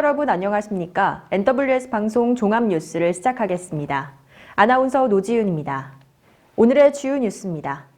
여러분 안녕하십니까? NWS 방송 종합 뉴스를 시작하겠습니다. 아나운서 노지윤입니다. 오늘의 주요 뉴스입니다.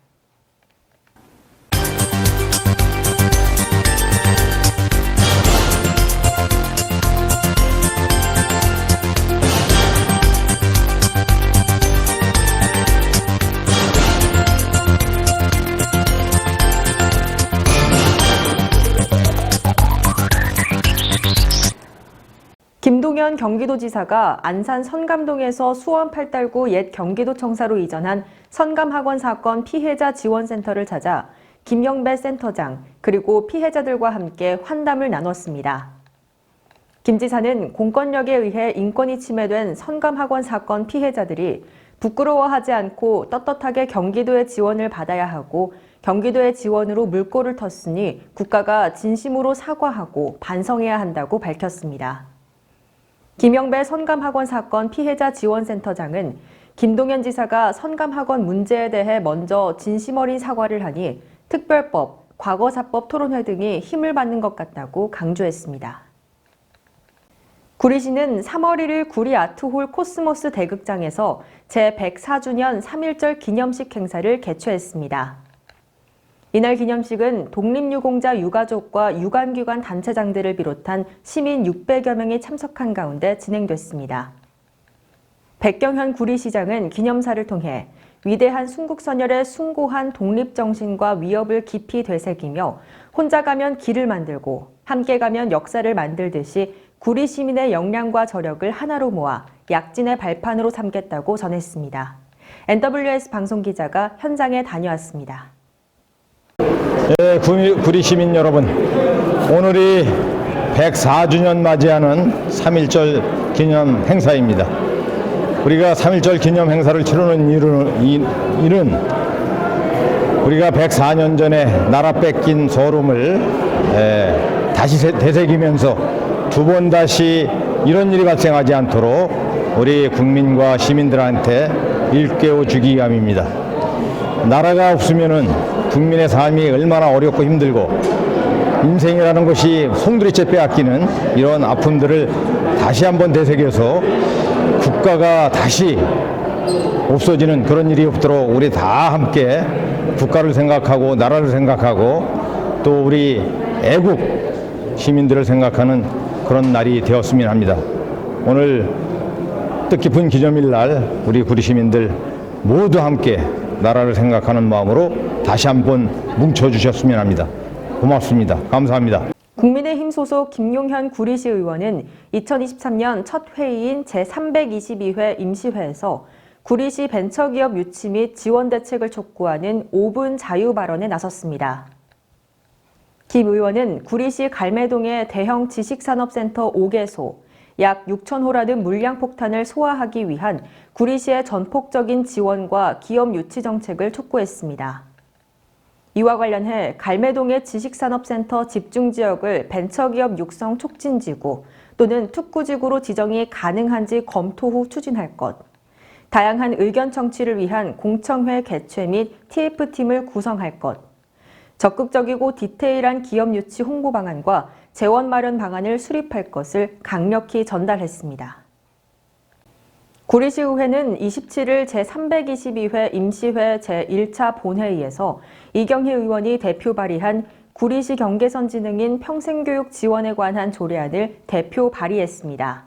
김동연 경기도지사가 안산 선감동에서 수원 팔달구 옛 경기도청사로 이전한 선감학원 사건 피해자 지원센터를 찾아 김영배 센터장 그리고 피해자들과 함께 환담을 나눴습니다. 김 지사는 공권력에 의해 인권이 침해된 선감학원 사건 피해자들이 부끄러워하지 않고 떳떳하게 경기도의 지원을 받아야 하고 경기도의 지원으로 물꼬를 텄으니 국가가 진심으로 사과하고 반성해야 한다고 밝혔습니다. 김영배 선감학원 사건 피해자 지원센터장은 김동연 지사가 선감학원 문제에 대해 먼저 진심 어린 사과를 하니 특별법, 과거사법 토론회 등이 힘을 받는 것 같다고 강조했습니다. 구리시는 3월 1일 구리 아트홀 코스모스 대극장에서 제104주년 3.1절 기념식 행사를 개최했습니다. 이날 기념식은 독립유공자 유가족과 유관기관 단체장들을 비롯한 시민 600여 명이 참석한 가운데 진행됐습니다. 백경현 구리시장은 기념사를 통해 위대한 순국선열의 숭고한 독립정신과 위협을 깊이 되새기며 혼자 가면 길을 만들고 함께 가면 역사를 만들듯이 구리 시민의 역량과 저력을 하나로 모아 약진의 발판으로 삼겠다고 전했습니다. NWS 방송기자가 현장에 다녀왔습니다. 예, 구리, 시민 여러분, 오늘이 104주년 맞이하는 3.1절 기념 행사입니다. 우리가 3.1절 기념 행사를 치르는 이유는, 우리가 104년 전에 나라 뺏긴 소름을 에, 다시 세- 되새기면서 두 번 다시 이런 일이 발생하지 않도록 우리 국민과 시민들한테 일깨워 주기 위함입니다. 나라가 없으면은 국민의 삶이 얼마나 어렵고 힘들고 인생이라는 것이 송두리째 빼앗기는 이런 아픔들을 다시 한번 되새겨서 국가가 다시 없어지는 그런 일이 없도록 우리 다 함께 국가를 생각하고 나라를 생각하고 또 우리 애국 시민들을 생각하는 그런 날이 되었으면 합니다. 오늘 뜻깊은 기념일 날 우리 구리 시민들 모두 함께 나라를 생각하는 마음으로 다시 한번 뭉쳐 주셨으면 합니다. 고맙습니다. 감사합니다. 국민의힘 소속 김용현 구리시 의원은 2023년 첫 회의인 제322회 임시회에서 구리시 벤처기업 유치 및 지원 대책을 촉구하는 5분 자유 발언에 나섰습니다. 김 의원은 구리시 갈매동의 대형 지식산업센터 5개소, 약 6천 호라는 물량 폭탄을 소화하기 위한 구리시의 전폭적인 지원과 기업 유치 정책을 촉구했습니다. 이와 관련해 갈매동의 지식산업센터 집중 지역을 벤처기업 육성 촉진지구 또는 특구지구로 지정이 가능한지 검토 후 추진할 것, 다양한 의견 청취를 위한 공청회 개최 및 TF팀을 구성할 것, 적극적이고 디테일한 기업 유치 홍보 방안과 재원 마련 방안을 수립할 것을 강력히 전달했습니다. 구리시 의회는 27일 제322회 임시회 제1차 본회의에서 이경희 의원이 대표 발의한 구리시 경계선진흥인 평생교육 지원에 관한 조례안을 대표 발의했습니다.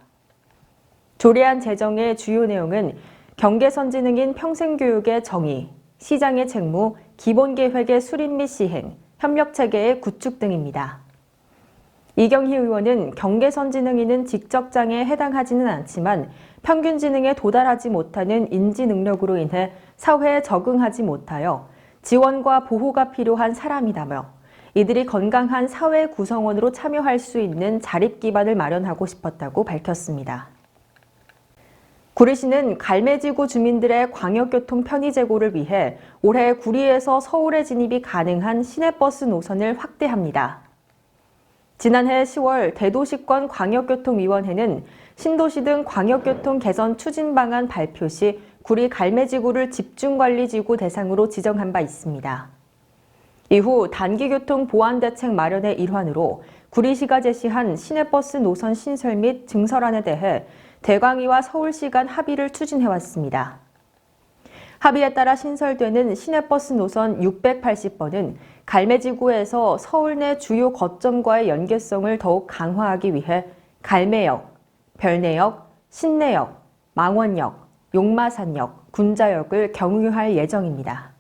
조례안 제정의 주요 내용은 경계선진흥인 평생교육의 정의, 시장의 책무, 기본계획의 수립 및 시행, 협력체계의 구축 등입니다. 이경희 의원은 경계선진흥인은 직접장애에 해당하지는 않지만 평균 지능에 도달하지 못하는 인지 능력으로 인해 사회에 적응하지 못하여 지원과 보호가 필요한 사람이다며 이들이 건강한 사회 구성원으로 참여할 수 있는 자립 기반을 마련하고 싶었다고 밝혔습니다. 구리시는 갈매지구 주민들의 광역교통 편의 제고를 위해 올해 구리에서 서울에 진입이 가능한 시내버스 노선을 확대합니다. 지난해 10월 대도시권 광역교통위원회는 신도시 등 광역교통 개선 추진 방안 발표 시 구리 갈매지구를 집중관리지구 대상으로 지정한 바 있습니다. 이후 단기교통 보안 대책 마련의 일환으로 구리시가 제시한 시내버스 노선 신설 및 증설안에 대해 대광위와 서울시 간 합의를 추진해왔습니다. 합의에 따라 신설되는 시내버스 노선 680번은 갈매지구에서 서울 내 주요 거점과의 연계성을 더욱 강화하기 위해 갈매역, 별내역, 신내역, 망원역, 용마산역, 군자역을 경유할 예정입니다.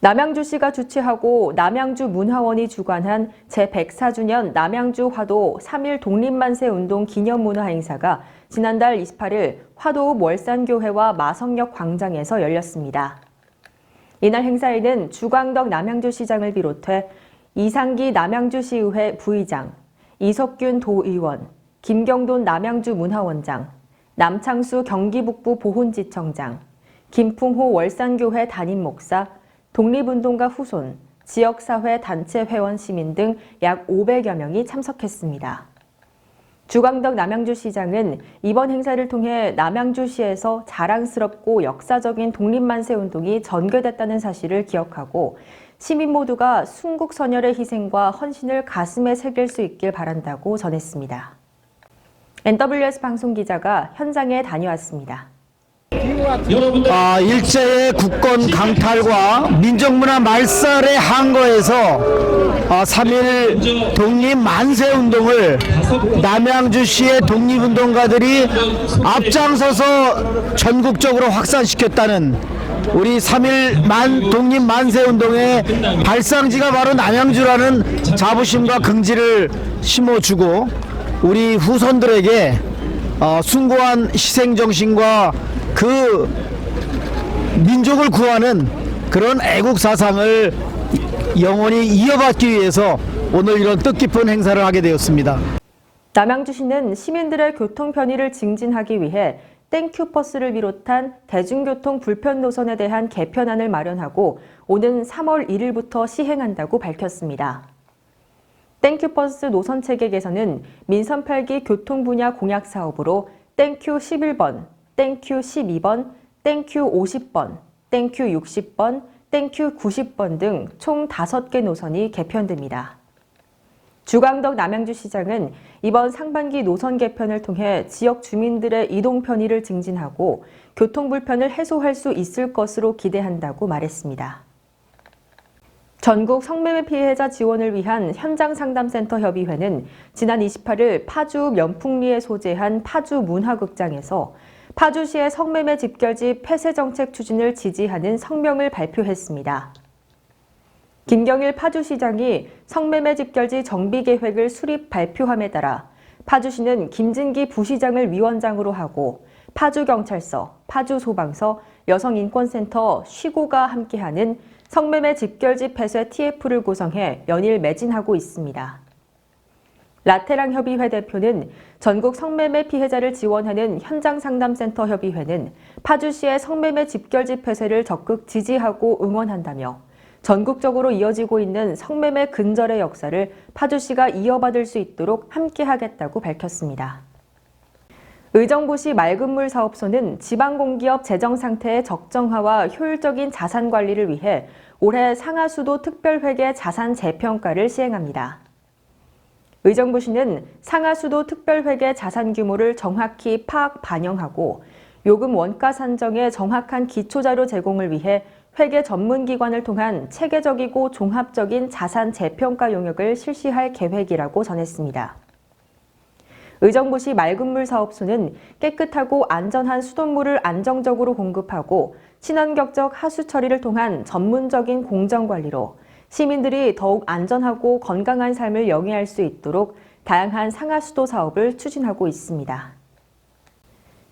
남양주시가 주최하고 남양주 문화원이 주관한 제104주년 남양주 화도 3일 독립만세 운동 기념 문화 행사가 지난달 28일 화도읍 월산교회와 마성역 광장에서 열렸습니다. 이날 행사에는 주광덕 남양주시장을 비롯해 이상기 남양주시의회 부의장, 이석균 도의원, 김경돈 남양주 문화원장, 남창수 경기북부 보훈지청장, 김풍호 월산교회 담임 목사, 독립운동가 후손, 지역사회 단체 회원 시민 등 약 500여 명이 참석했습니다. 주광덕 남양주시장은 이번 행사를 통해 남양주시에서 자랑스럽고 역사적인 독립만세 운동이 전개됐다는 사실을 기억하고 시민 모두가 순국 선열의 희생과 헌신을 가슴에 새길 수 있길 바란다고 전했습니다. NWS 방송 기자가 현장에 다녀왔습니다. 아, 일제의 국권 강탈과 민족문화 말살의 항거에서 아, 3일 독립 만세 운동을 남양주시의 독립운동가들이 앞장서서 전국적으로 확산시켰다는 우리 3일 만 독립 만세 운동의 발상지가 바로 남양주라는 자부심과 긍지를 심어주고 우리 후손들에게 어, 숭고한 희생 정신과 그 민족을 구하는 그런 애국 사상을 영원히 이어받기 위해서 오늘 이런 뜻깊은 행사를 하게 되었습니다. 남양주시는 시민들의 교통 편의를 증진하기 위해 땡큐 버스를 비롯한 대중교통 불편 노선에 대한 개편안을 마련하고 오는 3월 1일부터 시행한다고 밝혔습니다. 땡큐 버스 노선 체계 개선은 민선 8기 교통 분야 공약 사업으로 땡큐 11번, 땡큐 12번, 땡큐 50번, 땡큐 60번, 땡큐 90번 등 총 5개 노선이 개편됩니다. 주광덕 남양주시장은 이번 상반기 노선 개편을 통해 지역 주민들의 이동 편의를 증진하고 교통 불편을 해소할 수 있을 것으로 기대한다고 말했습니다. 전국 성매매 피해자 지원을 위한 현장 상담센터 협의회는 지난 28일 파주 면풍리에 소재한 파주 문화극장에서 파주시의 성매매 집결지 폐쇄 정책 추진을 지지하는 성명을 발표했습니다. 김경일 파주시장이 성매매 집결지 정비 계획을 수립 발표함에 따라 파주시는 김진기 부시장을 위원장으로 하고 파주경찰서, 파주소방서, 여성인권센터, 쉬고가 함께하는 성매매 집결지 폐쇄 TF를 구성해 연일 매진하고 있습니다. 라테랑 협의회 대표는 전국 성매매 피해자를 지원하는 현장 상담센터 협의회는 파주시의 성매매 집결지 폐쇄를 적극 지지하고 응원한다며 전국적으로 이어지고 있는 성매매 근절의 역사를 파주시가 이어받을 수 있도록 함께하겠다고 밝혔습니다. 의정부시 맑은물 사업소는 지방공기업 재정 상태의 적정화와 효율적인 자산 관리를 위해 올해 상하수도 특별회계 자산 재평가를 시행합니다. 의정부시는 상하수도 특별회계 자산 규모를 정확히 파악 반영하고 요금 원가 산정에 정확한 기초자료 제공을 위해 회계 전문기관을 통한 체계적이고 종합적인 자산 재평가 용역을 실시할 계획이라고 전했습니다. 의정부시 맑은물 사업소는 깨끗하고 안전한 수돗물을 안정적으로 공급하고 친환경적 하수 처리를 통한 전문적인 공정 관리로 시민들이 더욱 안전하고 건강한 삶을 영위할 수 있도록 다양한 상하 수도 사업을 추진하고 있습니다.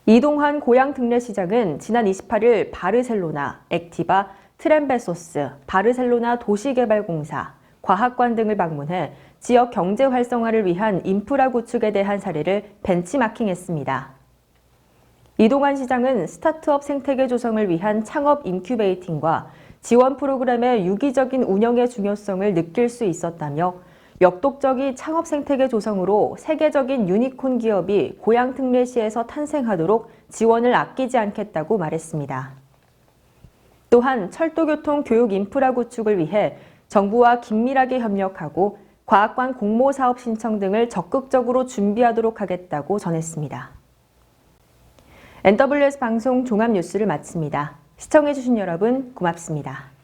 이동환 고향특례시장은 지난 28일 바르셀로나, 액티바, 트렘베소스, 바르셀로나 도시개발공사, 과학관 등을 방문해 지역 경제 활성화를 위한 인프라 구축에 대한 사례를 벤치마킹했습니다. 이동환 시장은 스타트업 생태계 조성을 위한 창업 인큐베이팅과 지원 프로그램의 유기적인 운영의 중요성을 느낄 수 있었다며 역독적인 창업 생태계 조성으로 세계적인 유니콘 기업이 고향 특례시에서 탄생하도록 지원을 아끼지 않겠다고 말했습니다. 또한 철도교통 교육 인프라 구축을 위해 정부와 긴밀하게 협력하고 과학관 공모 사업 신청 등을 적극적으로 준비하도록 하겠다고 전했습니다. NWS 방송 종합뉴스를 마칩니다. 시청해주신 여러분 고맙습니다.